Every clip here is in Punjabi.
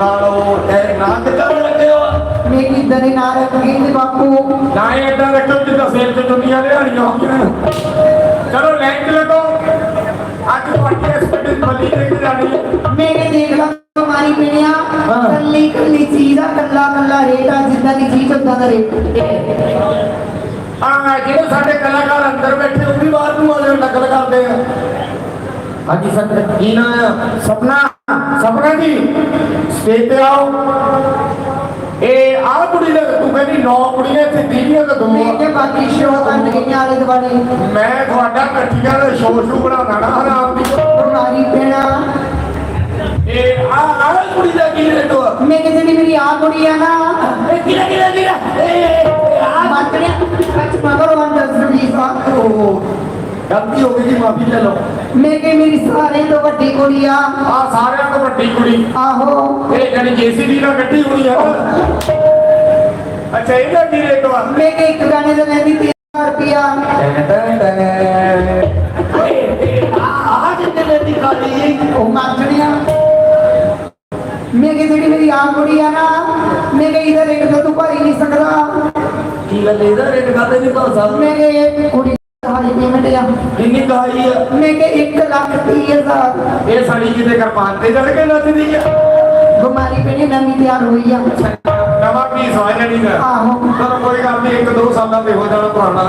ਨਾਲੋਂ ਇਹ ਨਾ ਕਿੱਦਾਂ ਲੱਗੇ ਹੋ ਮੈਂ ਕਿਦਾਂ ਦੇ ਨਾਂ ਨੇ ਨਾ ਇਹ ਏਦਾਂ ਰੱਖੋ ਜਿੱਦਾਂ ਸਿਰ ਤੇ ਦੁਨੀਆ ਦੇ ਹਾਰੀਆਂ ਹੋਈਆਂ ਚਲੋ ਲਾਈਨ ਚ ਲੱਗੋ ਅੱਜ ਤੁਹਾਡੀ ਇਸ ਵੱਡੀ ਬੱਲੀ ਦੇ ਕੇ ਜਾਣੀ ਹੈ। ਮੇਰੇ ਦੇਖ ਲਾ ਮਾਰੀ ਪਿਣਿਆ। ਕੱਲੀ ਕੱਲੀ ਚੀਜ਼ ਆ ਕੱਲਾ ਕੱਲਾ ਰੇਟ ਆ ਜਿੱਦਾਂ ਦੀ ਚੀਜ਼ ਉਦਾਂ ਦਾ ਰੇਟ। ਆ ਜਿਹੜੇ ਸਾਡੇ ਕਲਾਕਾਰ ਅੰਦਰ ਬੈਠੇ ਉਹ ਵੀ ਬਾਹਰ ਨੂੰ ਆ ਜਾਣ ਨਕਲ ਕਰਦੇ ਆ। ਹਾਂਜੀ ਸਰ ਕੀ ਨਾਮ ਹੈ ਸਪਨਾ। ਸਪਨਾ ਜੀ ਸਟੇਜ ਤੇ ਆਓ। ਇਹ ਆਹ ਕੁੜੀ ਦਾ ਤੂੰ ਕਹਿੰਦੀ ਨੌ ਕੁੜੀਆਂ ਇੱਥੇ ਦੀਦੀਆਂ ਤਾਂ ਦੋ ਮੈਂ ਆ। ਕਿ ਬਾਕੀ ਸ਼ੋਅ ਕਰਨ ਗਈਆਂ ਆਲੇ ਦੁਆਲੇ। ਮੈਂ ਤੁਹਾਡਾ ਇਕੱਠੀਆਂ ਦਾ ਸ਼ੋਅ ਸ਼ੂ ਬਣਾਉਣਾ ਨਾ ਹਰਾਮ ਦੀ। ਮਾਰੀ ਪਿਣਾ ਇਹ ਆ ਆਹ ਕੁੜੀ ਦਾ ਕੀ ਰੇਟ ਆ ਮੈਂ ਕਿ ਜਿਹੜੀ ਮੇਰੀ ਆ ਕੁੜੀ ਆ ਨਾ। ਇਹ ਕਿਹੜਾ ਕਿਹੜਾ ਗਲਤੀ ਹੋ ਗਈ ਜੀ ਮਾਫੀ ਲੈ ਲਓ। ਮੈਂ ਕਿ ਮੇਰੀ ਸਾਰੇ ਤੋਂ ਵੱਡੀ ਕੁੜੀ ਆ। ਆ ਸਾਰਿਆਂ ਤੋਂ ਵੱਡੀ ਕੁੜੀ। ਆਹੋ। ਇਹ ਜਿਹੜੀ ਜੀਸੀਬੀ ਨਾਲ ਕੱਢੀ ਹੋਈ ਆ। ਅੱਛਾ ਇਹਦਾ ਕੀ ਰੇਟ ਆ ਮੈਂ ਕਿ ਇੱਕ ਗਾਣੇ ਦਾ ਲੈਂਦੀ 3000 ਰੁਪਿਆ ਆ ਜਿੱਤੇ ਲੈਂਦੀ ਖਾਲੀ ਉਹ ਮਾਤੜਿਆ ਮੈਂ ਕਿ ਜਿਹੜੀ ਮੇਰੀ ਆ ਕੁੜੀ ਆ ਨਾ ਮੈਂ ਕਿ ਇਹਦਾ ਰੇਟ ਤਾਂ ਤੂੰ ਭਰ ਹੀ ਨਹੀਂ ਸਕਦਾ। ਕੀ ਗੱਲ ਇਹਦਾ ਰੇਟ ਕਾਤੇ ਨਹੀਂ ਭਾ ਸਾਹਿਬ ਮੈਂ ਕਿ ਕੁੜੀ ਹਾਈ ਪੇਮੈਂਟ ਆ। ਕਿੰਨੀ ਕਹਾਈ ਆ? ਮੈਂ ਕਿ 1 ਲੱਖ ਤੀਹ ਹਜ਼ਾਰ। ਇਹ ਸਾਡੀ ਕਿਤੇ ਕਿਰਪਾਨ ਤੇ ਚੜ ਕੇ ਨੱਚਦੀ ਆ। ਬਿਮਾਰੀ ਪਈ ਨਵੀਂ ਤਿਆਰ ਹੋਈ ਆ। ਨਵਾਂ ਪੀਸ ਆ ਜਾਣੀ ਦਾ ਆਹੋ। ਚਲੋ ਕੋਈ ਗੱਲ ਨਹੀਂ ਇੱਕ ਦੋ ਸਾਲਾਂ ਤੇ ਹੋ ਜਾਣਾ ਪੁਰਾਣਾ।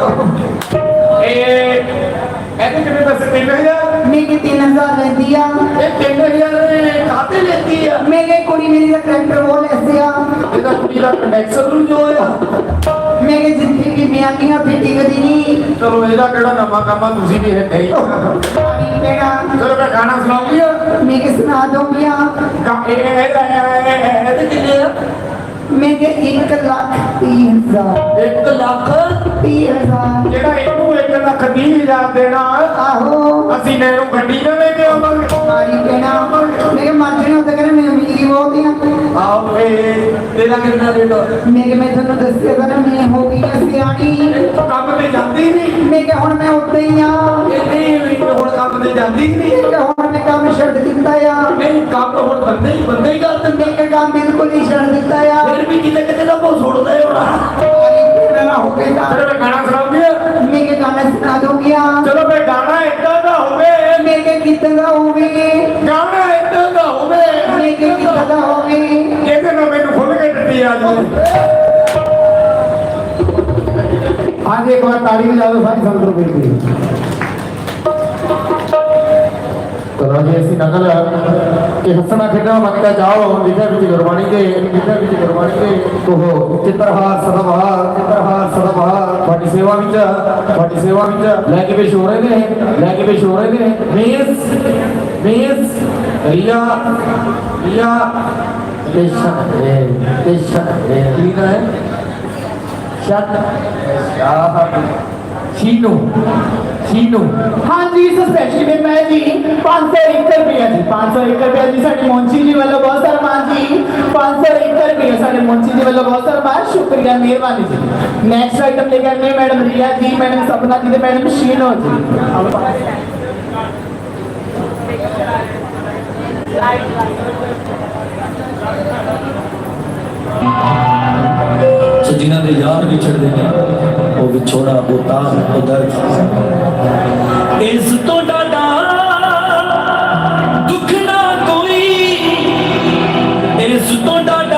ਇਹ ਇਹਦੇ ਕਿੰਨੇ ਪੈਸੇ 3000 ਮੈਂ ਕਿ 3000 ਲੈਂਦੀ ਆ। ਇਹ 3000 ਕਾਤੇ ਲੈਂਦੀ ਆ? ਮੈਂ ਕਿ ਕੁੜੀ ਮੇਰੀ ਦਾ ਕਰੈਕਟਰ ਉਹ ਲੈਸੀ ਆ। ਇਹਦਾ ਕੁੜੀ ਦਾ ਕੰਡੈਕਸਰ ਨੂੰ ਜੋ ਆ। ਕਿ ਮਿਆਂਦੀਆਂ ਫਿੱਟੀ ਕਦੀ ਨਹੀਂ ਚਲੋ ਇਹਦਾ ਕਿਹੜਾ ਨਵਾਂ ਕੰਮ ਆ? ਤੁਸੀਂ ਵੀ ਇਹ ਨਹੀਂ ਮੇਰਾ ਚਲੋ ਮੈਂ ਗਾਣਾ ਸੁਣਾਉਂਗੀ ਮੈਂ ਕਿ ਸੁਣਾ ਦਊਂਗੀ ਆ। ਇਹ ਕਿੰਨੇ ਆ? ਮੈਂ ਕਿ 1 ਲੱਖ ਤੀਹ ਹਜ਼ਾਰ। 1 ਲੱਖ? ਤੀਹ ਹਜ਼ਾਰ। ਜਿਹੜਾ ਇਹਨੂੰ 1 ਲੱਖ 30 ਹਜ਼ਾਰ ਦੇਣਾ ਆਹੋ। ਅਸੀਂ ਨੇ ਇਹਨੂੰ ਗੱਡੀ ਨਾ ਲੈ ਕੇ ਆਵਾਂਗੇ। ਮਾਰੀ ਮੈਂ ਕਿ ਮਰ ਜਣਾ ਤਾਂ ਕਹਿੰਦੇ ਮੈਂ ਅਮੀਰੀ ਬਹੁਤ ਆ। ਆਓ ਇਹ ਤੇਰਾ ਕਿੰਨਾ ਰੇਟ ਮੈਂ ਕਿ ਮੈਂ ਤੁਹਾਨੂੰ ਦੱਸਿਆ ਤਾਂ ਨਾ ਮੈਂ ਹੋ ਸਿਆਣੀ ਕੰਮ ਤੇ ਜਾਂਦੀ ਨਹੀਂ ਮੈਂ ਕਿ ਹੁਣ ਮੈਂ ਉੱਤੇ ਹੀ ਆ। ਇਹ ਨਹੀਂ ਵੀ ਹੁਣ ਕੰਮ ਤੇ ਜਾਂਦੀ ਨਹੀਂ ਮੈਂ ਕਿ ਹੁਣ ਮੈਂ ਕੰਮ ਛੱਡ ਦਿੱਤਾ ਆ। ਨਹੀਂ ਕੰਮ ਹੁਣ ਬੰਦੇ ਹੀ ਬੰਦੇ ਹੀ ਕਰ ਦਿੰਦੇ। ਮੈਂ ਕਿ ਕੰਮ ਬਿਲਕੁਲ ਹੀ ਛੱਡ ਦਿੱਤਾ ਆ। ਫਿਰ ਵੀ ਕਿਤੇ ਕਿਤੇ ਦਾ ਬਹੁਤ ਸੁਣਦਾ ਹੀ ਹੋਣਾ ਮੇਰਾ ਹੋ ਗਿਆ। ਚਲੋ ਮੈਂ ਗਾਣਾ ਸੁਣਾਉਂਗੀ। ਮੈਂ ਕਿ ਗਾਣਾ ਸੁਣਾ ਦਊਂਗੀ ਚਲੋ ਮੈਂ ਗਾਣਾ ਏਦਾਂ ਦਾ ਹੋਵੇ। ਮੈਂ ਕਿ ਕਿੱਦਾਂ ਦਾ ਹੋਵੇ। ਗਾਣਾ ਏਦਾਂ ਦਾ ਹੋਵੇ। ਮੈਂ ਕਿ ਕਿੱਦਾਂ ਦਾ ਹੋਵੇ। ਇਹਦੇ ਨਾਲ ਮੈਨੂੰ ਖੁੱਲ ਕੇ ਟੱਟੀ ਆ ਜਾਵੇ आज एक बार ताली बजा दो सारी संतों के लिए तो राजे ऐसी नकल कि हंसना खेडना मत जाओ विजय विजय गुरबाणी के विजय विजय गुरबाणी के तो हो चित्रहार सदाबहार चित्रहार सदाबहार ਤੁਹਾਡੀ ਸੇਵਾ ਵਿੱਚ ਤੁਹਾਡੀ ਸੇਵਾ ਵਿੱਚ ਲੈ ਕੇ ਪੇਸ਼ ਹੋ ਰਹੇ ਨੇ ਲੈ ਕੇ ਪੇਸ਼ ਹੋ ਰਹੇ ਨੇ ਮੀਸ ਮੀਸ ਰੀਆ ਰੀਆ ਪੇਸ਼ਾ ਹੈ ਪੇਸ਼ਾ ਹੈ ਕੀ ਨਾ ਹੈ ਸ਼ਤ ਸ਼ਾਹਤ ਸ਼ੀਨੂ ਸ਼ੀਨੂ ਹਾਂਜੀ ਸਪੈਸ਼ਲੀ ਮੈਂ ਮੈਂ ਜੀ। 501 ਰੁਪਏ ਜੀ 501 ਰੁਪਏ ਜੀ ਸਾਡੇ ਮੌਂਚੀ ਜੀ ਵੱਲੋਂ ਬਹੁਤ ਸਰਮਾਨ ਜੀ। 501 ਰੁਪਏ ਸਾਡੇ ਮੌਂਚੀ ਜੀ ਵੱਲੋਂ ਬਹੁਤ ਸਰਮਾਨ ਸ਼ੁਕਰੀਆ ਮਿਹਰਬਾਨੀ ਜੀ। ਨੈਕਸਟ ਆਈਟਮ ਲੈ ਕੇ ਆਨੇ ਮੈਡਮ ਰੀਆ ਜੀ ਮੈਡਮ ਸਪਨਾ ਜੀ ਤੇ ਮੈਡਮ ਸ਼ੀਨੋ ਜੀ। ਲਾਈਟ ਲਾਈਟ ਜਿਨ੍ਹਾਂ ਦੇ ਯਾਰ ਵਿਛੜਦੇ ਨੇ ਉਹ ਵਿਛੋੜਾ ਉਹ ਤਾਰ ਉਹ ਦਰਦ ਇਸ ਤੋਂ ਡਾਡਾ ਦੁੱਖ ਨਾ ਕੋਈ, ਇਸ ਤੋਂ ਡਾਡਾ